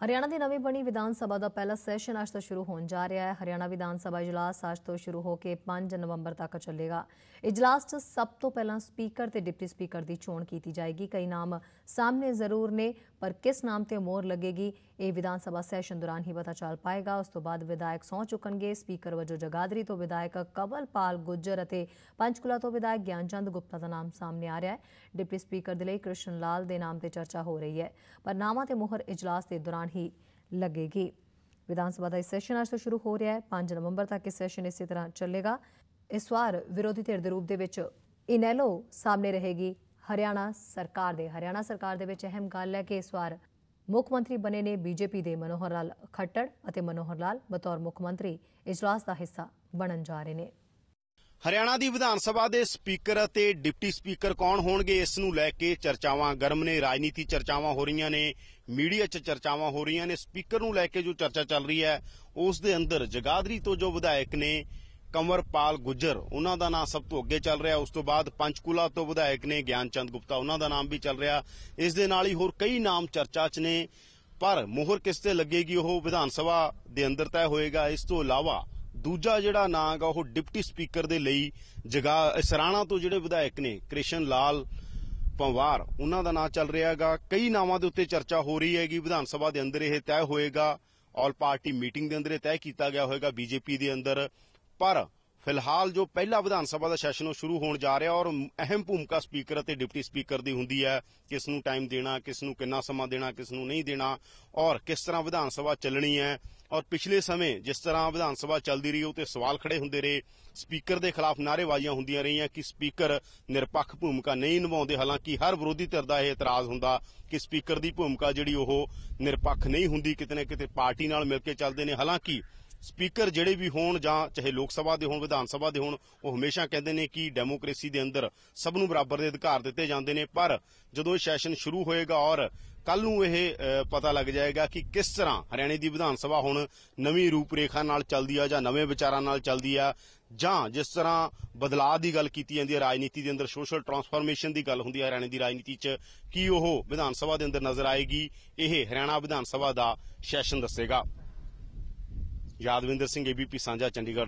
ਹਰਿਆਣਾ ਦੀ ਨਵੀਂ ਬਣੀ ਵਿਧਾਨ ਸਭਾ ਦਾ ਪਹਿਲਾ ਸੈਸ਼ਨ ਅੱਜ ਤੋਂ ਸ਼ੁਰੂ ਹੋਣ ਜਾ ਰਿਹਾ ਹੈ। ਹਰਿਆਣਾ ਵਿਧਾਨ ਸਭਾ ਇਜਲਾਸ ਅੱਜ ਤੋਂ ਸ਼ੁਰੂ ਹੋ ਕੇ 5 ਨਵੰਬਰ ਤੱਕ ਚੱਲੇਗਾ। ਇਜਲਾਸ 'ਚ ਸਭ ਤੋਂ ਪਹਿਲਾਂ ਸਪੀਕਰ ਤੇ ਡਿਪਟੀ ਸਪੀਕਰ ਦੀ ਚੋਣ ਕੀਤੀ ਜਾਏਗੀ। ਕਈ ਨਾਮ ਸਾਹਮਣੇ ਜ਼ਰੂਰ ਨੇ, ਪਰ ਕਿਸ ਨਾਮ ਤੇ ਮੋਹਰ ਲੱਗੇਗੀ, ਇਹ ਵਿਧਾਨ ਸਭਾ ਸੈਸ਼ਨ ਦੌਰਾਨ ਹੀ ਪਤਾ ਚੱਲ ਪਾਏਗਾ। ਉਸ ਤੋਂ ਬਾਅਦ ਵਿਧਾਇਕ ਸਹੁੰ ਚੁੱਕਣਗੇ। ਸਪੀਕਰ ਵਜੋਂ ਜਗਾਦਰੀ ਤੋਂ ਵਿਧਾਇਕ ਕਵਲਪਾਲ ਗੁੱਜਰ ਅਤੇ ਪੰਚਕੁਲਾ ਤੋਂ ਵਿਧਾਇਕ ਗਿਆਨਚੰਦ ਗੁਪਤਾ ਦਾ ਨਾਮ ਸਾਹਮਣੇ ਆ ਰਿਹਾ ਹੈ। ਡਿਪਟੀ ਸਪੀਕਰ ਦੇ ਲਈ ਕ੍ਰਿਸ਼ਨ ਲਾਲ ਦੇ ਨਾਮ ਤੇ ਚਰਚਾ ਹੋ ਰਹੀ ਹੈ। ਪਰ ਨਾਮਾਂ ਤੇ ਮੋਹਰ ਇਜਲਾਸ ਦੇ ਦੌਰਾਨ ਹੀ ਲੱਗੇਗੀ। ਵਿਧਾਨ ਸਭਾ ਦਾ ਇਹ ਸੈਸ਼ਨ ਅੱਜ ਤੋਂ ਸ਼ੁਰੂ ਹੋ ਰਿਹਾ ਹੈ। 5 ਨਵੰਬਰ ਤੱਕ ਇਹ ਸੈਸ਼ਨ ਇਸੇ ਤਰ੍ਹਾਂ ਚੱਲੇਗਾ। ਇਸ ਵਾਰ ਵਿਰੋਧੀ ਧਿਰ ਦੇ ਰੂਪ ਦੇ ਵਿੱਚ ਇਨੈਲੋ ਸਾਹਮਣੇ ਰਹੇਗੀ ਹਰਿਆਣਾ ਸਰਕਾਰ ਦੇ। ਹਰਿਆਣਾ ਸਰਕਾਰ ਦੇ ਵਿੱਚ ਅਹਿਮ ਗੱਲ ਹੈ ਕਿ ਇਸ ਵਾਰ ਮੁੱਖ ਮੰਤਰੀ ਬਣੇ ਨੇ ਬੀਜੇਪੀ ਦੇ ਮਨੋਹਰ ਲਾਲ ਖੱਟੜ ਅਤੇ ਮਨੋਹਰ ਲਾਲ ਬਤੌਰ ਮੁੱਖ ਮੰਤਰੀ ਇਜਲਾਸ ਦਾ ਹਿੱਸਾ ਬਣਨ ਜਾ ਰਹੇ ਨੇ। ਹਰਿਆਣਾ ਦੀ ਵਿਧਾਨ ਸਭਾ ਦੇ ਸਪੀਕਰ ਅਤੇ ਡਿਪਟੀ ਸਪੀਕਰ ਕੌਣ ਹੋਣਗੇ, ਇਸ ਨੂੰ ਲੈ ਕੇ ਚਰਚਾਵਾਂ ਗਰਮ ਨੇ। ਰਾਜਨੀਤੀ ਚਰਚਾਵਾਂ ਹੋ ਰਹੀਆਂ ਨੇ, ਮੀਡੀਆ 'ਚ ਚਰਚਾਵਾਂ ਹੋ ਰਹੀਆਂ ਨੇ। ਸਪੀਕਰ ਨੂੰ ਲੈ ਕੇ ਜੋ ਚਰਚਾ ਚੱਲ ਰਹੀ ਹੈ, ਉਸ ਦੇ ਅੰਦਰ ਜਗਾਦਰੀ ਤੋਂ ਜੋ ਵਿਧਾਇਕ ਨੇ, ਕੰਵਰਪਾਲ ਗੁੱਜਰ, ਉਹਨਾਂ ਦਾ ਨਾਮ ਸਭ ਤੋਂ ਅੱਗੇ ਚੱਲ ਰਿਹਾ। ਉਸ ਤੋਂ ਬਾਅਦ ਪੰਚਕੂਲਾ ਤੋਂ ਵਿਧਾਇਕ ਨੇ, ਗਿਆਨਚੰਦ ਗੁਪਤਾ, ਉਹਨਾਂ ਦਾ ਨਾਮ ਵੀ ਚੱਲ ਰਿਹਾ। ਇਸ ਦੇ ਨਾਲ ਹੀ ਹੋਰ ਕਈ ਨਾਮ ਚਰਚਾ 'ਚ ਨੇ, ਪਰ ਮੋਹਰ ਕਿਸ ਤੇ ਲੱਗੇਗੀ ਉਹ ਵਿਧਾਨ ਸਭਾ ਦੇ ਅੰਦਰ ਤੈਅ ਹੋਏਗਾ। ਇਸ ਤੋਂ ਇਲਾਵਾ ਦੂਜਾ ਜਿਹੜਾ ਨਾਂ ਹੈਗਾ ਉਹ ਡਿਪਟੀ ਸਪੀਕਰ ਦੇ ਲਈ ਜਗਾ, ਸਰਾਣਾ ਤੋਂ ਜਿਹੜੇ ਵਿਧਾਇਕ ਨੇ, ਕ੍ਰਿਸ਼ਨ ਲਾਲ ਪੰਵਾਰ, ਉਹਨਾਂ ਦਾ ਨਾਂ ਚੱਲ ਰਿਹਾ ਹੈਗਾ। ਕਈ ਨਾਵਾਂ ਦੇ ਉੱਤੇ ਚਰਚਾ ਹੋ ਰਹੀ ਹੈਗੀ। ਵਿਧਾਨ ਸਭਾ ਦੇ ਅੰਦਰ ਇਹ ਤੈਅ ਹੋਏਗਾ। ਆਲ ਪਾਰਟੀ ਮੀਟਿੰਗ ਦੇ ਅੰਦਰ ਇਹ ਤੈਅ ਕੀਤਾ ਗਿਆ ਹੋਏਗਾ ਬੀਜੇਪੀ ਦੇ ਅੰਦਰ। ਪਰ ਫਿਲਹਾਲ ਜੋ ਪਹਿਲਾ ਵਿਧਾਨ ਸਭਾ ਦਾ ਸੈਸ਼ਨ ਉਹ ਸ਼ੁਰੂ ਹੋਣ ਜਾ ਰਿਹਾ ਔਰ ਅਹਿਮ ਭੂਮਿਕਾ ਸਪੀਕਰ ਅਤੇ ਡਿਪਟੀ ਸਪੀਕਰ ਦੀ ਹੁੰਦੀ ਹੈ। ਕਿਸ ਨੂੰ ਟਾਈਮ ਦੇਣਾ, ਕਿਸ ਨੂੰ ਕਿੰਨਾ ਸਮਾਂ ਦੇਣਾ, ਕਿਸ ਨੂੰ ਨਹੀਂ ਦੇਣਾ ਔਰ ਕਿਸ ਤਰ੍ਹਾਂ ਵਿਧਾਨ ਸਭਾ ਚੱਲਣੀ ਹੈ। ਔਰ ਪਿਛਲੇ ਸਮੇਂ ਜਿਸ ਤਰ੍ਹਾਂ ਵਿਧਾਨ ਸਭਾ ਚੱਲਦੀ ਰਹੀ ਉਹ ਤੇ ਸਵਾਲ ਖੜੇ ਹੁੰਦੇ ਰਹੇ। ਸਪੀਕਰ ਦੇ ਖਿਲਾਫ ਨਾਅਰੇਬਾਜ਼ੀਆਂ ਹੁੰਦੀਆਂ ਰਹੀਆਂ ਕਿ ਸਪੀਕਰ ਨਿਰਪੱਖ ਭੂਮਿਕਾ ਨਹੀਂ ਨਿਭਾਉਂਦੇ। ਹਾਲਾਂਕਿ ਹਰ ਵਿਰੋਧੀ ਧਿਰ ਦਾ ਇਹ ਇਤਰਾਜ਼ ਹੁੰਦਾ ਕਿ ਸਪੀਕਰ ਦੀ ਭੂਮਿਕਾ ਜਿਹੜੀ ਉਹ ਨਿਰਪੱਖ ਨਹੀਂ ਹੁੰਦੀ, ਕਿਤੇ ਨਾ ਕਿਤੇ ਪਾਰਟੀ ਨਾਲ ਮਿਲ ਕੇ ਚੱਲਦੇ ਨੇ। ਹਾਲਾਂਕਿ ਸਪੀਕਰ ਜਿਹੜੇ ਵੀ ਹੋਣ ਜਾਂ ਚਾਹੇ ਲੋਕ ਸਭਾ ਦੇ ਹੋਣ, ਵਿਧਾਨ ਸਭਾ ਦੇ ਹੋਣ, ਉਹ ਹਮੇਸ਼ਾ ਕਹਿੰਦੇ ਨੇ ਕਿ ਡੈਮੋਕ੍ਰੇਸੀ ਦੇ ਅੰਦਰ ਸਭ ਨੂੰ ਬਰਾਬਰ ਦੇ ਅਧਿਕਾਰ ਦਿੱਤੇ ਜਾਂਦੇ ਨੇ। ਪਰ ਜਦੋਂ ਇਹ ਸੈਸ਼ਨ ਸ਼ੁਰੂ ਹੋਏਗਾ ਔਰ ਕੱਲ ਨੂੰ ਇਹ ਪਤਾ ਲੱਗ ਜਾਏਗਾ ਕਿ ਕਿਸ ਤਰ੍ਹਾਂ ਹਰਿਆਣੇ ਦੀ ਵਿਧਾਨ ਸਭਾ ਹੁਣ ਨਵੀਂ ਰੂਪਰੇਖਾ ਨਾਲ ਚੱਲਦੀ ਆ ਜਾਂ ਨਵੇਂ ਵਿਚਾਰਾਂ ਨਾਲ ਚੱਲਦੀ ਆ ਜਾਂ ਜਿਸ ਤਰ੍ਹਾਂ ਬਦਲਾਅ ਦੀ ਗੱਲ ਕੀਤੀ ਜਾਂਦੀ ਹੈ ਰਾਜਨੀਤੀ ਦੇ ਅੰਦਰ ਸੋਸ਼ਲ ਟਰਾਂਸਫਾਰਮੇਸ਼ਨ ਦੀ ਗੱਲ ਹੁੰਦੀ ਹੈ ਹਰਿਆਣੇ ਦੀ ਰਾਜਨੀਤੀ 'ਚ, ਕੀ ਉਹ ਵਿਧਾਨ ਸਭਾ ਦੇ ਅੰਦਰ ਨਜ਼ਰ ਆਏਗੀ, ਇਹ ਹਰਿਆਣਾ ਵਿਧਾਨ ਸਭਾ ਦਾ ਸੈਸ਼ਨ ਦੱਸੇਗਾ। ਯਾਦਵਿੰਦਰ ਸਿੰਘ ਏਬੀਪੀ ਸਾਂਝਾ ਚੰਡੀਗੜ੍ਹ